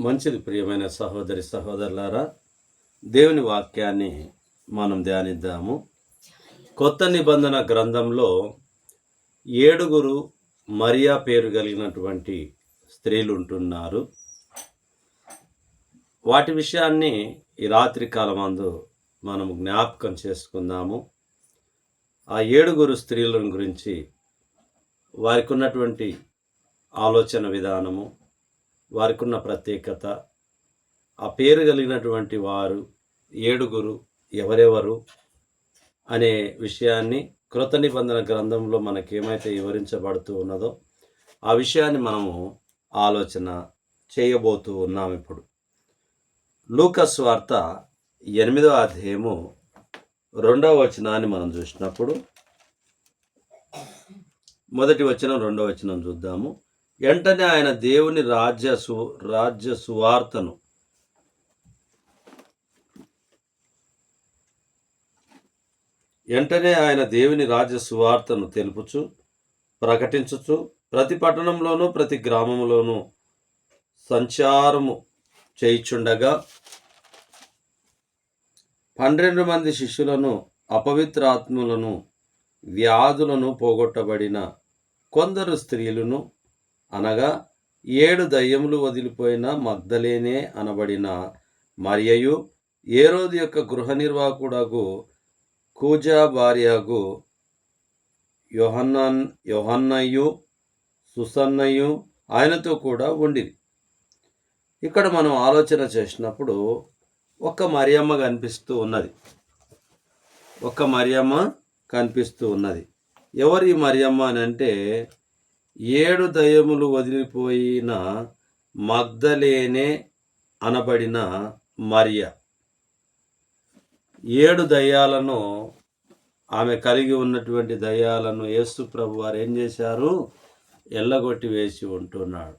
మంచిది ప్రియమైన సహోదరి సహోదరులారా. దేవుని వాక్యాన్ని మనం ధ్యానిద్దాము. కొత్త నిబంధన గ్రంథంలో ఏడుగురు మరియా పేరు కలిగినటువంటి స్త్రీలు ఉంటున్నారు వాటి విషయాన్ని ఈ రాత్రి కాలమందు మనం జ్ఞాపకం చేసుకుందాము. ఆ ఏడుగురు స్త్రీలను గురించి వారికి ఉన్నటువంటి ఆలోచన విధానము వారికి ఉన్న ప్రత్యేకత. ఆ పేరు కలిగినటువంటి వారు ఏడుగురు ఎవరెవరు అనే విషయాన్ని కృత నిబంధన గ్రంథంలో మనకేమైతే వివరించబడుతూ ఉన్నదో ఆ విషయాన్ని మనము ఆలోచన చేయబోతూ ఉన్నాం ఇప్పుడు. లూకస్ వార్త ఎనిమిదవ అధ్యాయము రెండవ వచనాన్ని మనం చూసినప్పుడు మొదటి వచనం రెండవ వచనం చూద్దాము. వెంటనే ఆయన దేవుని రాజ్య సు రాజ్య సువార్తను వెంటనే ఆయన దేవుని రాజ్య సువార్తను తెలుపుచు ప్రకటించుచు ప్రతి పట్టణంలోనూ ప్రతి గ్రామంలోనూ సంచారము చేయిచుండగా పన్నెండు మంది శిష్యులను అపవిత్రాత్ములను వ్యాధులను పోగొట్టబడిన కొందరు స్త్రీలను అనగా ఏడు దయ్యములు వదిలిపోయిన మగ్ధలేనే అనబడిన మరియయు ఏరోది యొక్క గృహ నిర్వాహకుడకు కూజా భార్యకు యోహన్నన్ యోహన్నయ్యు సుసన్నయ్యు ఆయనతో కూడా ఉండిరి. ఇక్కడ మనం ఆలోచన చేసినప్పుడు ఒక మరియమ్మ కనిపిస్తూ ఉన్నది. ఒక మరియమ్మ కనిపిస్తూ ఉన్నది. ఎవరి మరియమ్మ అని అంటే ఏడు దయములు వదిలిపోయిన మగ్ధలేనే అనబడిన మరియ. ఏడు దయ్యాలను ఆమె కలిగి ఉన్నటువంటి దయ్యాలను యేసు ప్రభు వారు ఏం చేశారు? ఎల్లగొట్టి వేసి ఉంటున్నాడు.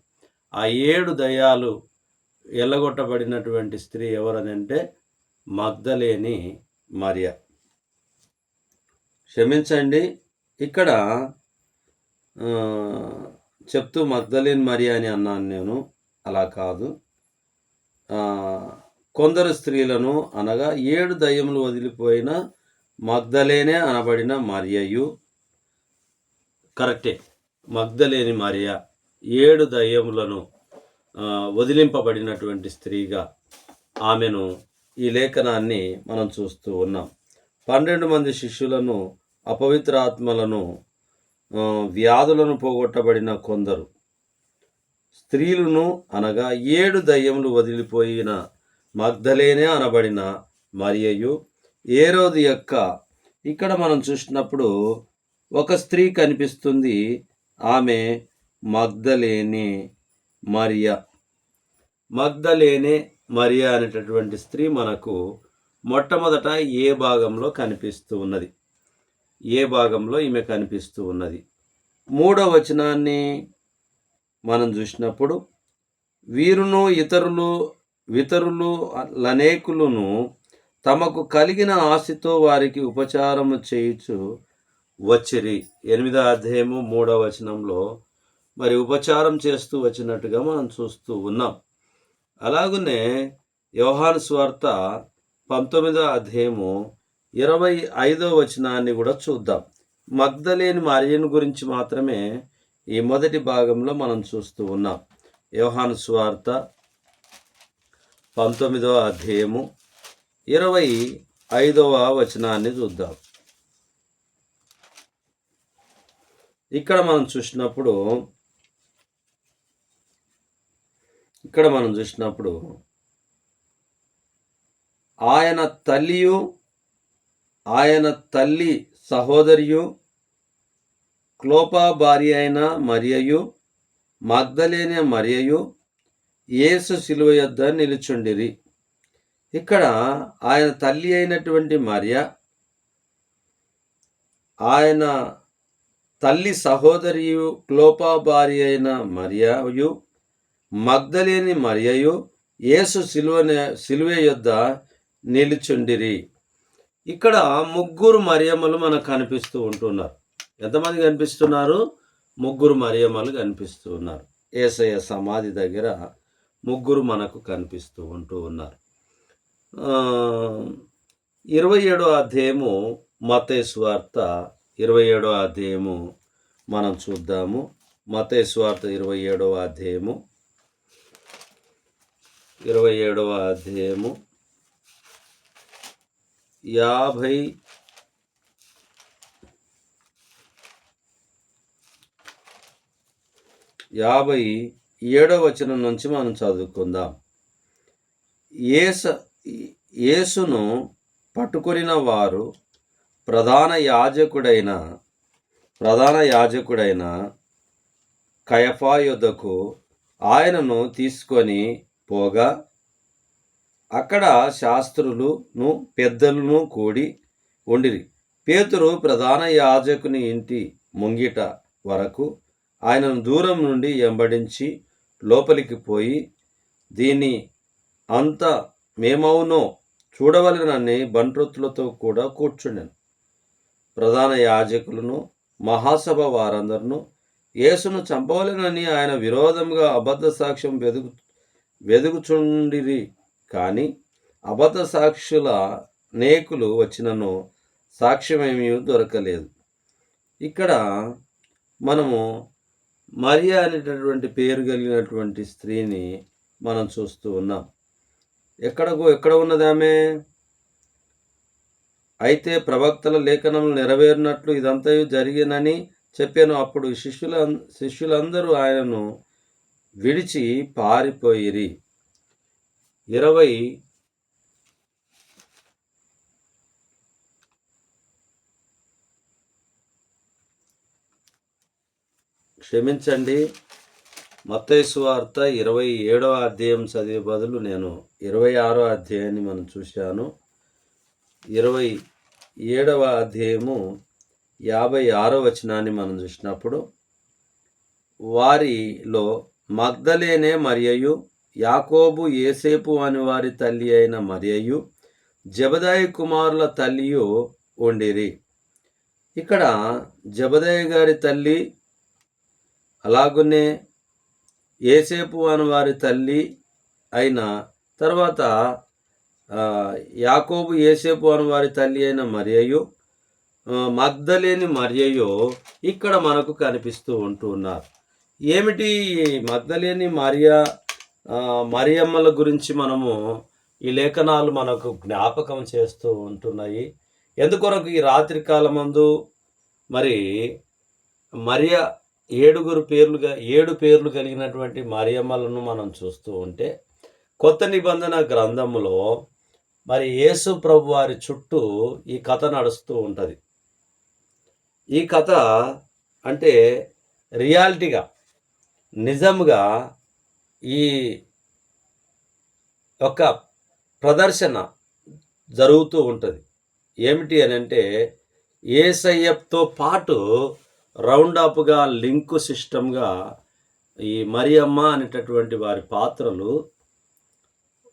ఆ ఏడు దయ్యాలు ఎల్లగొట్టబడినటువంటి స్త్రీ ఎవరనంటే మగ్ధలేని మరియ. క్షమించండి ఇక్కడ చెప్తూ మగ్ధలేన్ మరియ అని అన్నాను నేను. అలా కాదు. కొందరు స్త్రీలను అనగా ఏడు దయ్యములు వదిలిపోయిన మగ్ధలేనే అనబడిన మరియయు కరెక్టే. మగ్ధలేని మరియ ఏడు దయ్యములను వదిలింపబడినటువంటి స్త్రీగా ఆమెను ఈ లేఖనాన్ని మనం చూస్తూ ఉన్నాం. పన్నెండు మంది శిష్యులను అపవిత్ర ఆత్మలను వ్యాధులను పోగొట్టబడిన కొందరు. స్త్రీలను అనగా ఏడు దయ్యములు వదిలిపోయిన మగ్ధలేనే అనబడిన మరియు ఏరోది యొక్క. ఇక్కడ మనం చూసినప్పుడు ఒక స్త్రీ కనిపిస్తుంది. ఆమె మగ్ధలేనే మరియ. మగ్ధలేనే మరియా అనేటటువంటి స్త్రీ మనకు మొట్టమొదట ఏ భాగంలో కనిపిస్తూ ఉన్నది? ఏ భాగంలో ఈమె కనిపిస్తూ ఉన్నది? మూడో వచనాన్ని మనం చూసినప్పుడు వీరును ఇతరులు ఇతరులు అనేకులను తమకు కలిగిన ఆశతో వారికి ఉపచారము చేయుచు వచ్చిరి. ఎనిమిదో అధ్యాయము మూడో వచనంలో మరి ఉపచారం చేస్తూ వచ్చినట్టుగా మనం చూస్తూ ఉన్నాం. అలాగనే యోహాను స్వార్త పంతొమ్మిదో అధ్యాయము ఇరవై ఐదో వచనాన్ని కూడా చూద్దాం. మగ్ధలేని మరియను గురించి మాత్రమే ఈ మొదటి భాగంలో మనం చూస్తూ ఉన్నాం. యోహాను స్వార్త పంతొమ్మిదవ అధ్యాయము ఇరవై ఐదవ వచనాన్ని చూద్దాం. ఇక్కడ మనం చూసినప్పుడు ఇక్కడ మనం చూసినప్పుడు ఆయన తల్లియు ఆయన తల్లి సహోదరియు క్లోపా భార్య అయిన మరియయు మగ్ధలేని మరియయు యేసు శిలువ యొద్ద నిలుచుండిరి. ఇక్కడ ఆయన తల్లి అయినటువంటి మరియ ఆయన తల్లి సహోదరియు క్లోపా భార్య అయిన మరియయు మగ్ధలేని మరియయు యేసు శిలువ శిలువ యొద్ద నిలుచుండిరి. ఇక్కడ ముగ్గురు మరియమ్మలు మనకు కనిపిస్తూ ఉంటున్నారు. ఎంతమంది కనిపిస్తున్నారు? ముగ్గురు మరియమ్మలు కనిపిస్తూ ఉన్నారు. ఏసయ్య సమాధి దగ్గర ముగ్గురు మనకు కనిపిస్తూ ఉంటూ ఉన్నారు. ఇరవై ఏడో అధ్యాయము మతేశ్వార్త ఇరవై ఏడో అధ్యాయము మనం చూద్దాము. మతేశ్వార్త ఇరవై ఏడవ అధ్యాయము. ఇరవై ఏడవ అధ్యాయము. యాభై యాభై ఏడవ వచనం నుంచి మనం చదువుకుందాం. ఏస యేసును పట్టుకొనిన వారు ప్రధాన యాజకుడైన ప్రధాన యాజకుడైన కయఫా యుద్ధకు ఆయనను తీసుకొని పోగా అక్కడ శాస్త్రులను పెద్దలను కూడి ఉండిరి. పేతురు ప్రధాన యాజకుని ఇంటి ముంగిట వరకు ఆయనను దూరం నుండి ఎంబడించి లోపలికి పోయి దీన్ని అంత మేమవునో చూడవలనని బంట్రొత్తులతో కూడా కూర్చుండెను. ప్రధాన యాజకులను మహాసభ వారందరినూ యేసును చంపవలెనని ఆయన విరోధంగా అబద్ధ సాక్ష్యం వెదుగు వెదుగుచుండిరి కానీ అబద్ధ సాక్షుల నేకులు వచ్చినను సాక్ష్యమేమీ దొరకలేదు. ఇక్కడ మనము మరియా అనేటటువంటి పేరు కలిగినటువంటి స్త్రీని మనం చూస్తూ ఉన్నాం. ఎక్కడకు ఎక్కడ ఉన్నది ఆమె? అయితే ప్రవక్తల లేఖనం నెరవేరినట్లు ఇదంతా జరిగినని చెప్పాను. అప్పుడు శిష్యుల శిష్యులందరూ ఆయనను విడిచి పారిపోయిరి. ఇరవై క్షమించండి. మత్తైస్వార్త ఇరవై ఏడవ అధ్యాయం చదివే బదులు నేను ఇరవై ఆరో అధ్యాయాన్ని మనం చూశాను. ఇరవై ఏడవ అధ్యాయము యాభై ఆరో వచనాన్ని మనం చూసినప్పుడు వారిలో మగ్ధలేనే మరియు యాకోబు ఏసేపు అని వారి తల్లి అయిన మరియయు జబదాయి కుమారుల తల్లియు ఉండిరి. ఇక్కడ జబదాయి గారి తల్లి అలాగునే ఏసేపు అని వారి తల్లి అయిన తర్వాత యాకోబు ఏసేపు అని వారి తల్లి అయిన మరియయు మగ్ధలేని మరియయు ఇక్కడ మనకు కనిపిస్తూ ఉంటూ ఉన్నారు ఏమిటి మగ్ధలేని మరియా మరియమ్మల గురించి మనము ఈ లేఖనాలు మనకు జ్ఞాపకం చేస్తూ ఉంటున్నాయి. ఎందుకొరకు ఈ రాత్రి కాలమందు మరి మరియ ఏడుగురు పేర్లుగా ఏడు పేర్లు కలిగినటువంటి మరియమ్మలను మనం చూస్తూ ఉంటే కొత్త నిబంధన గ్రంథములో మరి యేసు ప్రభు వారి చుట్టూ ఈ కథ నడుస్తూ ఉంటుంది. ఈ కథ అంటే రియాలిటీగా నిజంగా ఈ యొక్క ప్రదర్శన జరుగుతూ ఉంటుంది. ఏమిటి అని అంటే ఏసయ్యతో పాటు రౌండ్ అప్గా లింకు సిస్టమ్గా ఈ మరియమ్మ అనేటటువంటి వారి పాత్రలు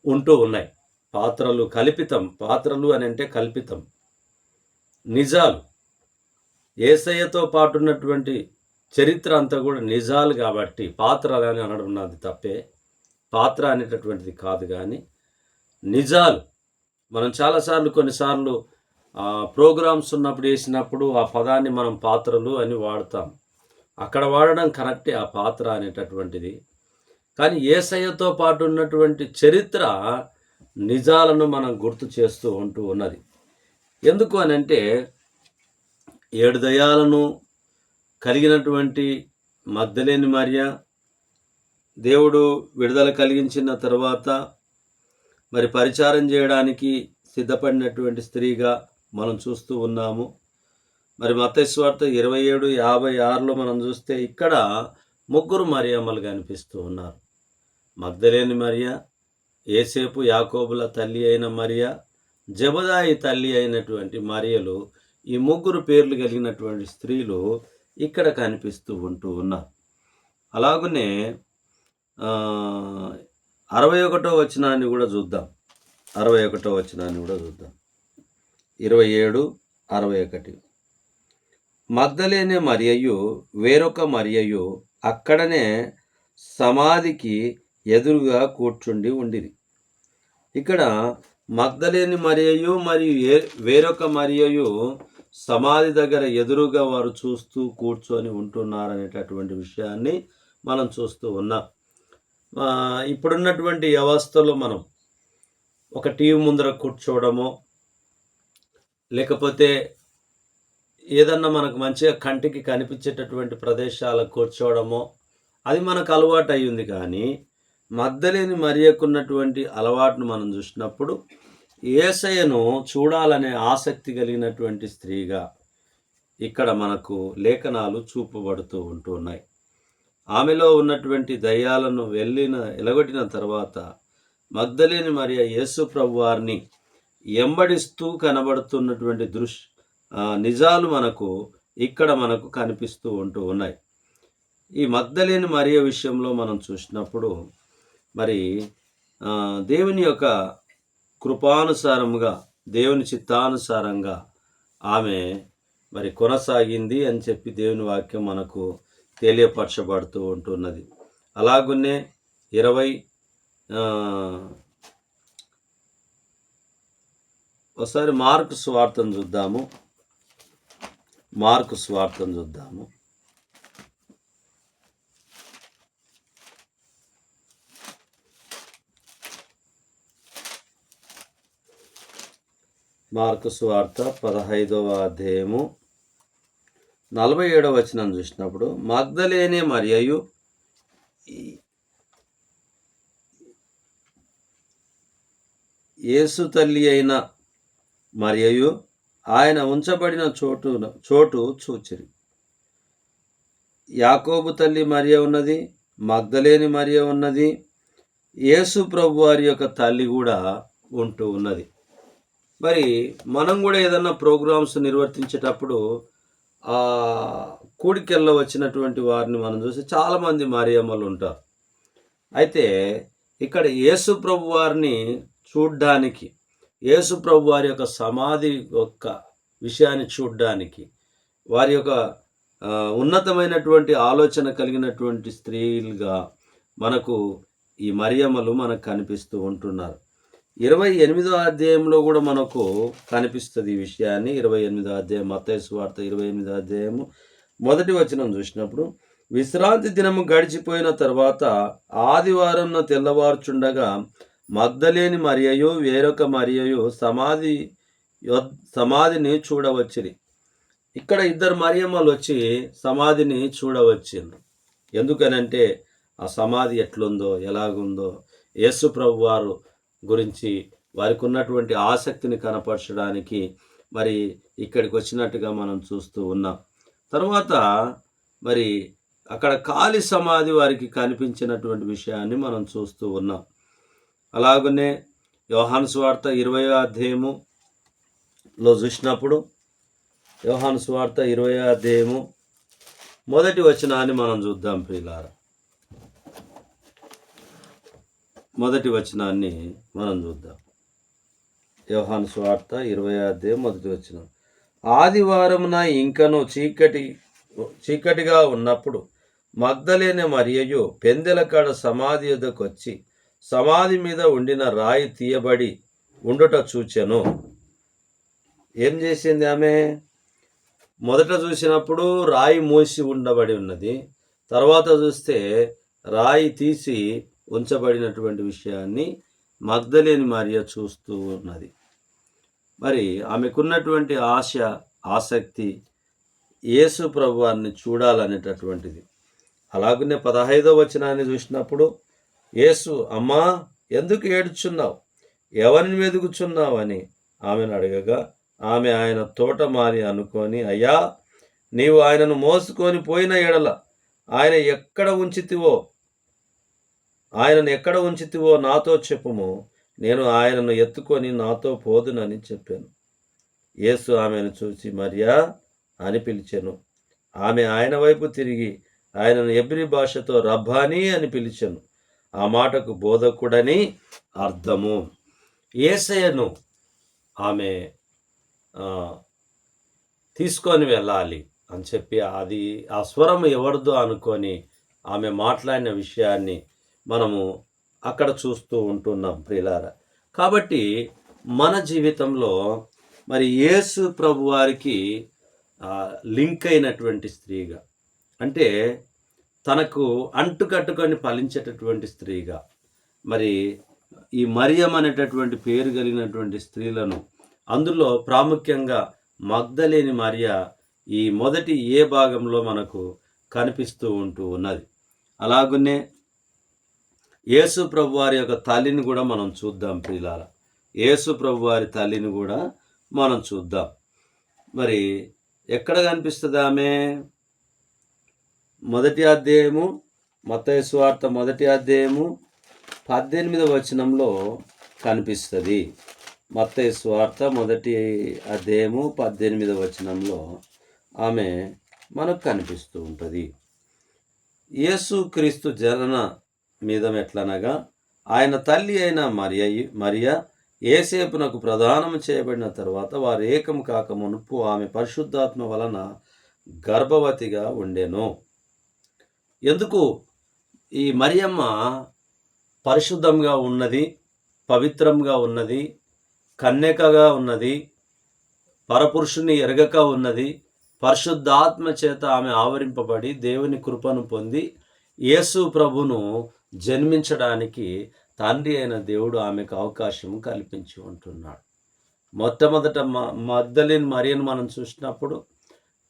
ఉంటూ ఉన్నాయి. పాత్రలు కల్పితం. పాత్రలు అని అంటే కల్పితం. నిజాలు. ఏసయ్యతో పాటు ఉన్నటువంటి చరిత్ర అంతా కూడా నిజాలు కాబట్టి పాత్ర అని అనడం నాది తప్పే. పాత్ర అనేటటువంటిది కాదు కానీ నిజాలు. మనం చాలాసార్లు కొన్నిసార్లు ప్రోగ్రామ్స్ ఉన్నప్పుడు వేసినప్పుడు ఆ పదాన్ని మనం పాత్రలు అని వాడతాం. అక్కడ వాడడం కరెక్టే ఆ పాత్ర అనేటటువంటిది. కానీ ఏసయ్యతో పాటు ఉన్నటువంటి చరిత్ర నిజాలను మనం గుర్తు చేస్తూ ఉంటూ ఉన్నది. ఎందుకు అని అంటే ఏడు దయాలను కలిగినటువంటి మద్దలేని మరియ దేవుడు విడుదల కలిగించిన తర్వాత మరి పరిచారం చేయడానికి సిద్ధపడినటువంటి స్త్రీగా మనం చూస్తూ ఉన్నాము. మరి మతేశ్వార్త ఇరవై ఏడు యాభై ఆరులో మనం చూస్తే ఇక్కడ ముగ్గురు మరియమ్మలు కనిపిస్తూ ఉన్నారు. మగ్ధలేని మరియ ఏసేపు యాకోబుల తల్లి అయిన మరియ జబదాయి తల్లి అయినటువంటి మరియలు ఈ ముగ్గురు పేర్లు కలిగినటువంటి స్త్రీలు ఇక్కడ కనిపిస్తూ ఉంటూ ఉన్నారు అలాగనే అరవై ఒకటో వచనాన్ని కూడా చూద్దాం. అరవై ఒకటో వచనాన్ని కూడా చూద్దాం. ఇరవై ఏడు అరవై ఒకటి. మగ్ధలేనే మరియయు వేరొక మరియయు అక్కడనే సమాధికి ఎదురుగా కూర్చుండి ఉండిది ఇక్కడ మగ్ధలేని మరియయు మరియు ఏ- వేరొక మరియయు సమాధి దగ్గర ఎదురుగా వారు చూస్తూ కూర్చొని ఉంటున్నారనేటటువంటి విషయాన్ని మనం చూస్తూ ఉన్నాం. ఇప్పుడున్నటువంటి వ్యవస్థలో మనం ఒక టీవీ ముందర కూర్చోవడమో లేకపోతే ఏదన్నా మనకు మంచిగా కంటికి కనిపించేటటువంటి ప్రదేశాలకు కూర్చోవడమో అది మనకు అలవాటు అయ్యింది కానీ మద్దలేని మరియకున్నటువంటి అలవాటును మనం చూసినప్పుడు ఏసయను చూడాలనే ఆసక్తి కలిగినటువంటి స్త్రీగా ఇక్కడ మనకు లేఖనాలు చూపబడుతూ ఉంటున్నాయి ఆమెలో ఉన్నటువంటి దయ్యాలను వెళ్ళిన ఎలగొట్టిన తర్వాత మగ్ధలేని మరియ యేసు ప్రభువారిని ఎంబడిస్తూ కనబడుతున్నటువంటి దృశ్ నిజాలు మనకు ఇక్కడ మనకు కనిపిస్తూ ఉంటూ ఉన్నాయి. ఈ మగ్ధలేని మరియ విషయంలో మనం చూసినప్పుడు మరి దేవుని యొక్క కృపానుసారముగా దేవుని చిత్తానుసారంగా ఆమె మరి కొనసాగింది అని చెప్పి దేవుని వాక్యం మనకు తెలియపరచబడుతూ ఉంటున్నది. అలాగునే ఇరవై ఒకసారి మార్కు స్వార్థం చూద్దాము. మార్కు స్వార్థం చూద్దాము. మార్కు స్వార్థ పదహైదవ అధ్యాయము నలభై ఏడవ వచనం చూసినప్పుడు మగ్ధలేనే మరియు ఏసు యేసు తల్లి అయిన మరియు ఆయన ఉంచబడిన చోటు చోటు చూచిరి. యాకోబు తల్లి మరియ ఉన్నది మగ్ధలేని మరియ ఉన్నది యేసు ప్రభు వారి యొక్క తల్లి కూడా ఉంటూ ఉన్నది. మరి మనం కూడా ఏదన్నా ప్రోగ్రామ్స్ నిర్వర్తించేటప్పుడు ఆ కూడికెళ్ళ వచ్చినటువంటి వారిని మనం చూసి చాలామంది మారియమ్మలు ఉంటారు. అయితే ఇక్కడ యేసు ప్రభు వారిని చూడ్డానికి యేసు ప్రభు వారి యొక్క సమాధి యొక్క విషయాన్ని చూడ్డానికి వారి యొక్క ఉన్నతమైనటువంటి ఆలోచన కలిగినటువంటి స్త్రీలుగా మనకు ఈ మరియమ్మలు మనకు కనిపిస్తూ ఉంటున్నారు. ఇరవై ఎనిమిదో అధ్యాయంలో కూడా మనకు కనిపిస్తుంది ఈ విషయాన్ని. ఇరవై ఎనిమిదో అధ్యాయం మత్తయి వార్త ఇరవై ఎనిమిదో అధ్యాయము మొదటి వచనం చూసినప్పుడు విశ్రాంతి దినము గడిచిపోయిన తర్వాత ఆదివారం తెల్లవారుచుండగా మద్దలేని మరియయు వేరొక మరియయు సమాధి సమాధిని చూడవచ్చిరి. ఇక్కడ ఇద్దరు మరియమ్మలు వచ్చి సమాధిని చూడవచ్చింది ఎందుకనంటే ఆ సమాధి ఎట్లుందో ఎలాగుందో యేసు ప్రభు వారు గురించి వారికి ఉన్నటువంటి ఆసక్తిని కనపరచడానికి మరి ఇక్కడికి వచ్చినట్టుగా మనం చూస్తూ ఉన్నాం. తర్వాత మరి అక్కడ ఖాళీ సమాధి వారికి కనిపించినటువంటి విషయాన్ని మనం చూస్తూ ఉన్నాం. అలాగనే యోహాను స్వార్త ఇరవై అధ్యాయములో చూసినప్పుడు యోహాను స్వార్త ఇరవై అధ్యాయము మొదటి వచనాన్ని మనం చూద్దాం ప్రియులారా. మొదటి వచనాన్ని మనం చూద్దాం. యోహాను స్వార్త ఇరవై అధ్యాయం మొదటి వచనం. ఆదివారమున ఇంకను చీకటి చీకటిగా ఉన్నప్పుడు మగ్ధలేని మరియయు పెందెల కాడ సమాధి యొద్దకు వచ్చి సమాధి మీద ఉండిన రాయి తీయబడి ఉండుట చూచెను. ఏం చేసింది ఆమె? మొదట చూసినప్పుడు రాయి మూసి ఉండబడి ఉన్నది. తర్వాత చూస్తే రాయి తీసి ఉంచబడినటువంటి విషయాన్ని మగ్ధలేని మరియ చూస్తూ ఉన్నది. మరి ఆమెకున్నటువంటి ఆశ ఆసక్తి యేసు ప్రభువాన్ని చూడాలనేటటువంటిది. అలాగనే పదహైదో వచనాన్ని చూసినప్పుడు యేసు అమ్మా ఎందుకు ఏడుచున్నావు? ఎవరిని వెతుకుచున్నావు అని ఆమెను అడగగా ఆమె ఆయన తోట మారి అనుకొని అయ్యా నీవు ఆయనను మోసుకొని పోయిన ఎడల ఆయన ఎక్కడ ఉంచితివో? ఆయనను ఎక్కడ ఉంచితివో నాతో చెప్పుము. నేను ఆయనను ఎత్తుకొని నాతో పోదునని చెప్పాను. యేసు ఆమెను చూసి మరియా అని పిలిచాను. ఆమె ఆయన వైపు తిరిగి ఆయనను ఎబ్రి భాషతో రబ్బానీ అని పిలిచాను. ఆ మాటకు బోధకుడని అర్థము. ఏసయను ఆమె తీసుకొని వెళ్ళాలి అని చెప్పి అది ఆ స్వరం ఎవరిదో అనుకొని ఆమె మాట్లాడిన విషయాన్ని మనము అక్కడ చూస్తూ ఉంటున్నాం ప్రియులార. కాబట్టి మన జీవితంలో మరి యేసు ప్రభు వారికి లింక్ అయినటువంటి స్త్రీగా అంటే తనకు అంటుకట్టుకొని ఫలించేటటువంటి స్త్రీగా మరి ఈ మరియం అనేటటువంటి పేరు కలిగినటువంటి స్త్రీలను అందులో ప్రాముఖ్యంగా మగ్ధలేని మరియ ఈ మొదటి ఏ భాగంలో మనకు కనిపిస్తూ ఉంటూ ఉన్నది. అలాగునే యేసు ప్రభు వారి యొక్క తల్లిని కూడా మనం చూద్దాం ప్రియులార. యేసు ప్రభు వారి తల్లిని కూడా మనం చూద్దాం. మరి ఎక్కడ కనిపిస్తుంది ఆమె? మొదటి అధ్యాయము మత్తయి స్వార్థ మొదటి అధ్యాయము పద్దెనిమిదవ వచనంలో కనిపిస్తుంది. మత్తయి స్వార్థ మొదటి అధ్యాయము పద్దెనిమిదవ వచనంలో ఆమె మనకు కనిపిస్తూ ఉంటుంది. యేసు క్రీస్తు జనన మీద ఎట్లనగా ఆయన తల్లి అయిన మరియ మరియ ఏసేపునకు ప్రదానం చేయబడిన తర్వాత వారు ఏకం కాక మునుపు ఆమె పరిశుద్ధాత్మ వలన గర్భవతిగా ఉండెను. ఎందుకు? ఈ మరియమ్మ పరిశుద్ధంగా ఉన్నది పవిత్రంగా ఉన్నది కన్యకగా ఉన్నది పరపురుషుని ఎరగక ఉన్నది పరిశుద్ధాత్మ చేత ఆమె ఆవరింపబడి దేవుని కృపను పొంది యేసు ప్రభును జన్మించడానికి తండ్రి అయిన దేవుడు ఆమెకు అవకాశం కల్పించి ఉంటున్నాడు. మొట్టమొదట మద్దలిన్ మరియను మనం చూసినప్పుడు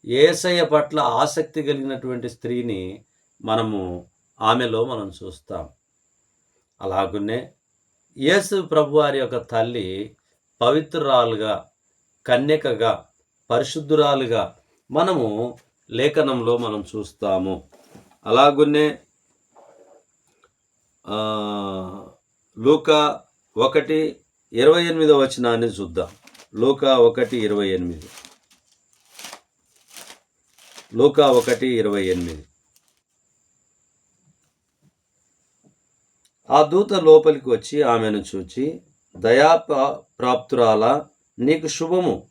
ఏసయ్య పట్ల ఆసక్తి కలిగినటువంటి స్త్రీని మనము ఆమెలో మనం చూస్తాం. అలాగునే యేసు ప్రభువారి యొక్క తల్లి పవిత్రురాలుగా కన్యకగా పరిశుద్ధురాలుగా మనము లేఖనంలో మనం చూస్తాము. అలాగునే లూకా ఒకటి ఇరవై ఎనిమిదో వచనాన్ని చూద్దాం. లూకా ఒకటి ఇరవై ఎనిమిది. లూకా ఒకటి ఇరవై ఎనిమిది. ఆ దూత లోపలికి వచ్చి ఆమెను చూచి దయా ప్రా- ప్రాప్తురాల నీకు శుభము.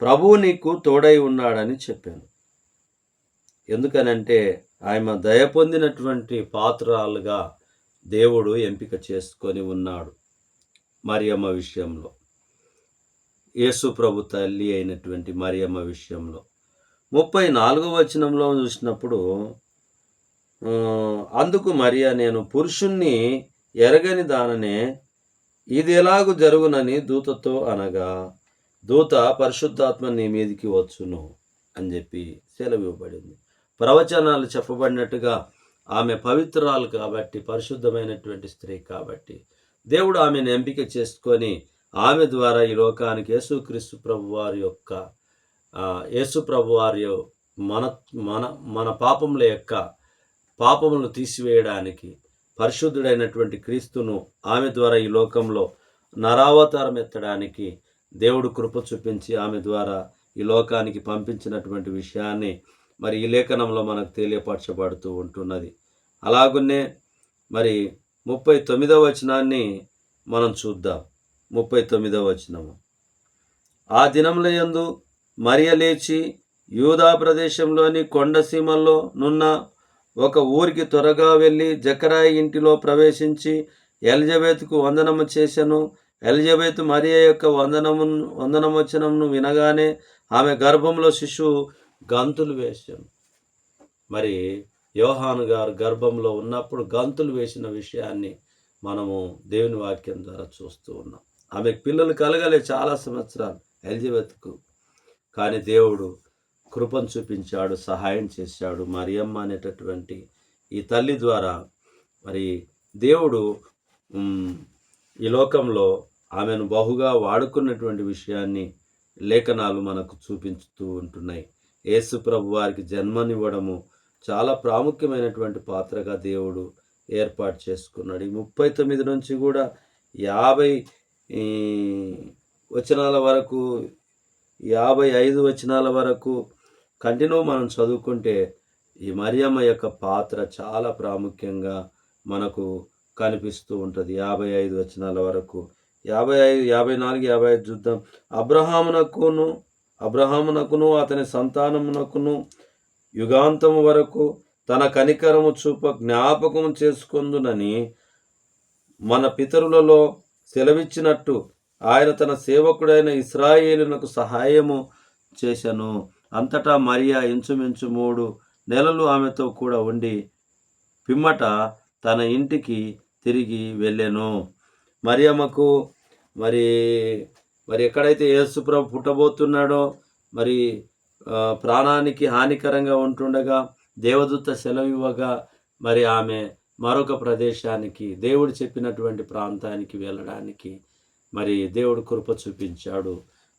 ప్రభువు నీకు తోడై ఉన్నాడని చెప్పాను. ఎందుకనంటే ఆమె దయ పొందినటువంటి పాత్రాలుగా దేవుడు ఎంపిక చేసుకొని ఉన్నాడు మరియమ్మ విషయంలో. యేసు ప్రభు తల్లి అయినటువంటి మరియమ్మ విషయంలో. ముప్పై నాలుగో వచనంలో చూసినప్పుడు అందుకు మరియా నేను పురుషుణ్ణి ఎరగని దాననే ఇది ఎలాగు జరుగునని దూతతో అనగా దూత పరిశుద్ధాత్మ నీ మీదికి వచ్చును అని చెప్పి సెలవివ్వబడింది. ప్రవచనాలు చెప్పబడినట్టుగా ఆమె పవిత్రాలు కాబట్టి పరిశుద్ధమైనటువంటి స్త్రీ కాబట్టి. దేవుడు ఆమెను ఎంపిక చేసుకొని ఆమె ద్వారా ఈ లోకానికి యేసుక్రీస్తు ప్రభు వారి యొక్క యేసు ప్రభు వారి మన మన మన పాపముల యొక్క పాపములను తీసివేయడానికి పరిశుద్ధుడైనటువంటి క్రీస్తును ఆమె ద్వారా ఈ లోకంలో నరావతారం ఎత్తడానికి దేవుడు కృప చూపించి ఆమె ద్వారా ఈ లోకానికి పంపించినటువంటి విషయాన్ని మరి ఈ లేఖనంలో మనకు తెలియపరచబడుతూ ఉంటున్నది. అలాగునే మరి ముప్పై తొమ్మిదవ వచనాన్ని మనం చూద్దాం. ముప్పై తొమ్మిదవ వచనము. ఆ దినముల యందు మరియ లేచి యూదా ప్రదేశంలోని కొండసీమల్లో నున్న ఒక ఊరికి త్వరగా వెళ్ళి జకరాయి ఇంటిలో ప్రవేశించి ఎలిజబెత్కు వందనము చేశాను ఎలిజబెత్ మరియ యొక్క వందనము వందనమోచనమును వినగానే ఆమె గర్భంలో శిశువు గంతులు వేశాను మరి యోహాను గారు గర్భంలో ఉన్నప్పుడు గంతులు వేసిన విషయాన్ని మనము దేవుని వాక్యం ద్వారా చూస్తూ ఉన్నాం. ఆమెకు పిల్లలు కలగలే చాలా సంవత్సరాలు ఎలిజబెత్కు. కానీ దేవుడు కృపను చూపించాడు సహాయం చేశాడు మరియమ్మ అనేటటువంటి ఈ తల్లి ద్వారా. మరి దేవుడు ఈ లోకంలో ఆమెను బహుగా వాడుకున్నటువంటి విషయాన్ని లేఖనాలు మనకు చూపించుతూ ఉంటున్నాయి. యేసుప్రభు వారికి జన్మనివ్వడము చాలా ప్రాముఖ్యమైనటువంటి పాత్రగా దేవుడు ఏర్పాటు చేసుకున్నాడు. ఈ ముప్పై తొమ్మిది నుంచి కూడా యాభై వచనాల వరకు యాభై ఐదు వచనాల వరకు కంటిన్యూ మనం చదువుకుంటే ఈ మరియమ్మ యొక్క పాత్ర చాలా ప్రాముఖ్యంగా మనకు కనిపిస్తూ ఉంటుంది. యాభై ఐదు వచనాల వరకు. యాభై ఐదు యాభై నాలుగు యాభై ఐదు చూద్దాం. అబ్రహామునకును అబ్రహామునకును అతని సంతానమునకును యుగాంతము వరకు తన కనికరము చూప జ్ఞాపకం చేసుకుందునని మన పితరులలో సెలవిచ్చినట్టు ఆయన తన సేవకుడైన ఇస్రాయేలునకు సహాయము చేశాను. అంతటా మరియా ఇంచుమించు మూడు నెలలు ఆమెతో కూడా ఉండి పిమ్మట తన ఇంటికి తిరిగి వెళ్ళాను. మరియమ్మకు మరి మరి ఎక్కడైతే యేసుప్రభు పుట్టబోతున్నాడో మరి ప్రాణానికి హానికరంగా ఉంటుండగా దేవదూత సెలవు ఇవ్వగా మరి ఆమె మరొక ప్రదేశానికి దేవుడు చెప్పినటువంటి ప్రాంతానికి వెళ్ళడానికి మరి దేవుడు కృప చూపించాడు.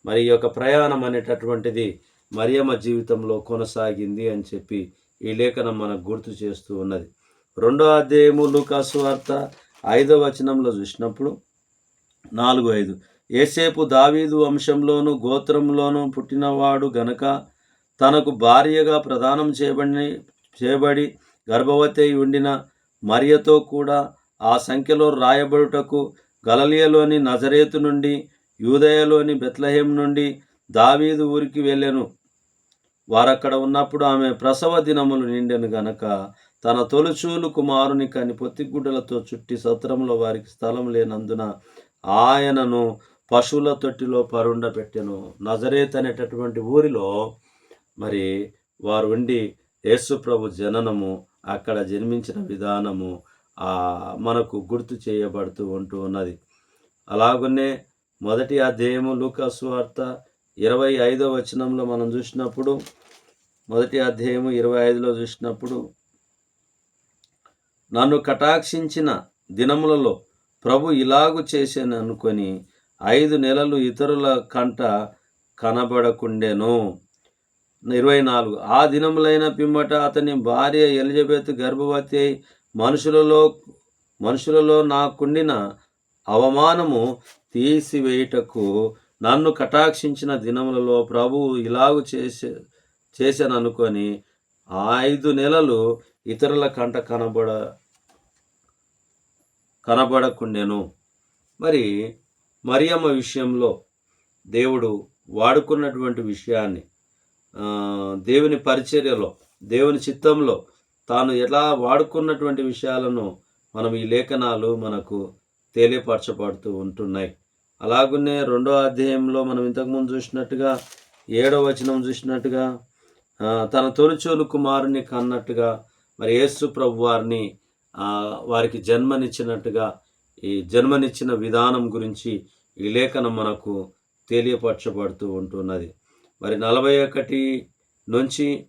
మరి ఈ యొక్క ప్రయాణం అనేటటువంటిది మరియమ్మ జీవితంలో కొనసాగింది అని చెప్పి ఈ లేఖనం మనకు గుర్తు చేస్తూ ఉన్నది. రెండో అధ్యాయము లూకాసు వార్త ఐదో వచనంలో చూసినప్పుడు నాలుగు ఐదు. ఏసేపు దావీదు వంశంలోను గోత్రంలోను పుట్టినవాడు గనక తనకు భార్యగా ప్రదానం చేయబడి చేయబడి గర్భవతి అయి ఉండిన మరియతో కూడా ఆ సంఖ్యలో రాయబడుటకు గలలియలోని నజరేతు నుండి యూదయలోని బెత్లహేం నుండి దావీదు ఊరికి వెళ్ళెను. వారక్కడ ఉన్నప్పుడు ఆమె ప్రసవ దినములు నిండెను గనక తన తొలుచూలు కుమారుని కాని పొత్తిగుడ్డలతో చుట్టి సత్రంలో వారికి స్థలం లేనందున ఆయనను పశువుల తొట్టిలో పరుండ పెట్టెను నజరేత్ అనేటటువంటి ఊరిలో మరి వారు ఉండి యేసుప్రభు జననము అక్కడ జన్మించిన విధానము మనకు గుర్తు చేయబడుతూ ఉంటూ ఉన్నది. అలాగనే మొదటి అధ్యాయము లూకాసు వార్త ఇరవై ఐదో వచనంలో మనం చూసినప్పుడు మొదటి అధ్యాయము ఇరవై ఐదులో చూసినప్పుడు నన్ను కటాక్షించిన దినములలో ప్రభు ఇలాగు చేశాను అనుకొని ఐదు నెలలు ఇతరుల కంట కనబడకుండెను. ఇరవై నాలుగు. ఆ దినములైన పిమ్మట అతని భార్య ఎలిజబెత్ గర్భవతి అయి మనుషులలో మనుషులలో నాకుండిన అవమానము తీసివేయుటకు నన్ను కటాక్షించిన దినములలో ప్రభువు ఇలాగు చేసే చేశాను అనుకొని ఐదు నెలలు ఇతరుల కంట కనబడ కనబడకుండెను. మరి మరియమ్మ విషయంలో దేవుడు వాడుకున్నటువంటి విషయాన్ని దేవుని పరిచర్యలో దేవుని చిత్తంలో తాను ఎలా వాడుకున్నటువంటి విషయాలను మనం ఈ లేఖనాలు మనకు తెలియపరచబడుతూ ఉంటున్నాయి. అలాగనే రెండో అధ్యాయంలో మనం ఇంతకుముందు చూసినట్టుగా ఏడో వచనం చూసినట్టుగా తన తొలిచూలు కుమారుని కన్నట్టుగా మరి యేసు ప్రభు వారిని వారికి జన్మనిచ్చినట్టుగా ఈ జన్మనిచ్చిన విధానం గురించి ఈ లేఖనం మనకు తెలియపరచబడుతూ ఉంటున్నది. మరి నలభై ఒకటి నుంచి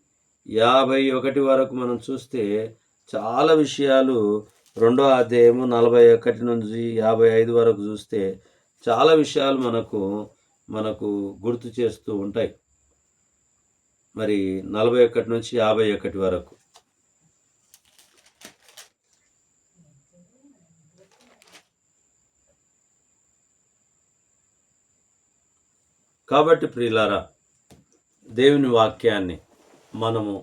యాభై ఒకటి వరకు మనం చూస్తే చాలా విషయాలు రెండో అధ్యాయము నలభై ఒకటి నుంచి యాభై ఐదు వరకు చూస్తే చాలా విషయాలు మనకు మనకు గుర్తు చేస్తూ ఉంటాయి. మరి నలభై ఒకటి నుంచి యాభై ఒకటి వరకు. కాబట్టి ప్రియులారా దేవుని వాక్యాన్ని మనము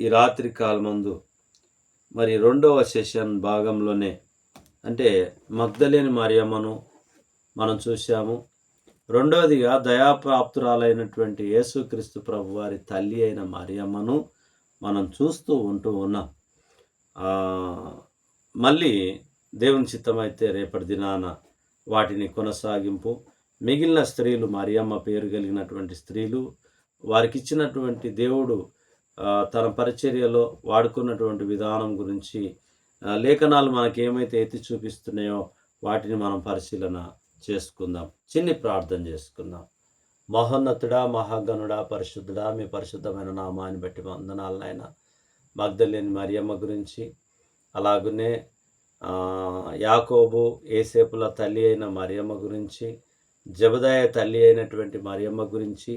ఈ రాత్రి కాలమందు మరి రెండవ సెషన్ భాగంలోనే అంటే మగ్ధలేని మరియమ్మను మనం చూశాము. రెండవదిగా దయాప్రాప్తురాలైనటువంటి యేసుక్రీస్తు ప్రభు వారి తల్లి అయిన మరియమ్మను మనం చూస్తూ ఉంటూ ఉన్నాం. మళ్ళీ దేవుని చిత్తమైతే రేపటి దినాన వాటిని కొనసాగింపు. మిగిలిన స్త్రీలు మరియమ్మ పేరు కలిగినటువంటి స్త్రీలు వారికి ఇచ్చినటువంటి దేవుడు తన పరిచర్యలో వాడుకున్నటువంటి విధానం గురించి లేఖనాలు మనకి ఏమైతే ఎత్తి చూపిస్తున్నాయో వాటిని మనం పరిశీలన చేసుకుందాం. చిన్ని ప్రార్థన చేసుకుందాం. మహోన్నతుడా మహాగణుడా పరిశుద్ధుడా మీ పరిశుద్ధమైన నామాన్ని బట్టి వందనాలనైనా మగ్ధలేని మరియమ్మ గురించి అలాగనే యాకోబు ఏసేపుల తల్లి అయిన మరియమ్మ గురించి జబదాయ తల్లి అయినటువంటి మరియమ్మ గురించి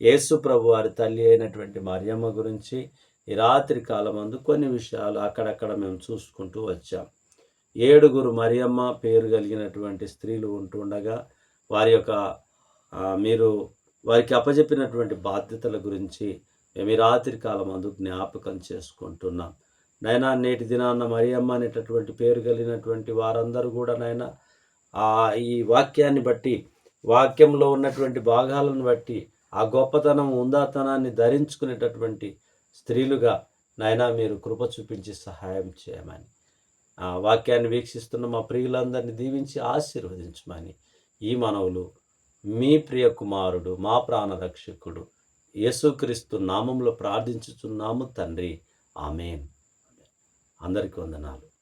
యేసు ప్రభు వారి తల్లి అయినటువంటి మరియమ్మ గురించి ఈ రాత్రి కాలమందు కొన్ని విషయాలు అక్కడక్కడ మేము చూసుకుంటూ వచ్చాం. ఏడుగురు మరియమ్మ పేరు కలిగినటువంటి స్త్రీలు ఉంటుండగా వారి యొక్క మీరు వారికి అప్పజెప్పినటువంటి బాధ్యతల గురించి మేము ఈ రాత్రి కాలమందు జ్ఞాపకం చేసుకుంటున్నాం. నైనా నేటి దినాన్న మరియమ్మ అనేటటువంటి పేరు కలిగినటువంటి వారందరూ కూడా నైనా ఆ ఈ వాక్యాన్ని బట్టి వాక్యంలో ఉన్నటువంటి భాగాలను బట్టి ఆ గొప్పతనం ఉందాతనాన్ని ధరించుకునేటటువంటి స్త్రీలుగా నాయనా మీరు కృప చూపించి సహాయం చేయమని. ఆ, వాక్యాన్ని వీక్షిస్తున్న మా ప్రియులందరినీ దీవించి ఆశీర్వదించమని ఈ మనవులు మీ ప్రియ కుమారుడు మా ప్రాణరక్షకుడు యేసుక్రీస్తు నామంలో ప్రార్థించుచున్నాము తండ్రి. ఆమెన్. అందరికీ వందనాలు.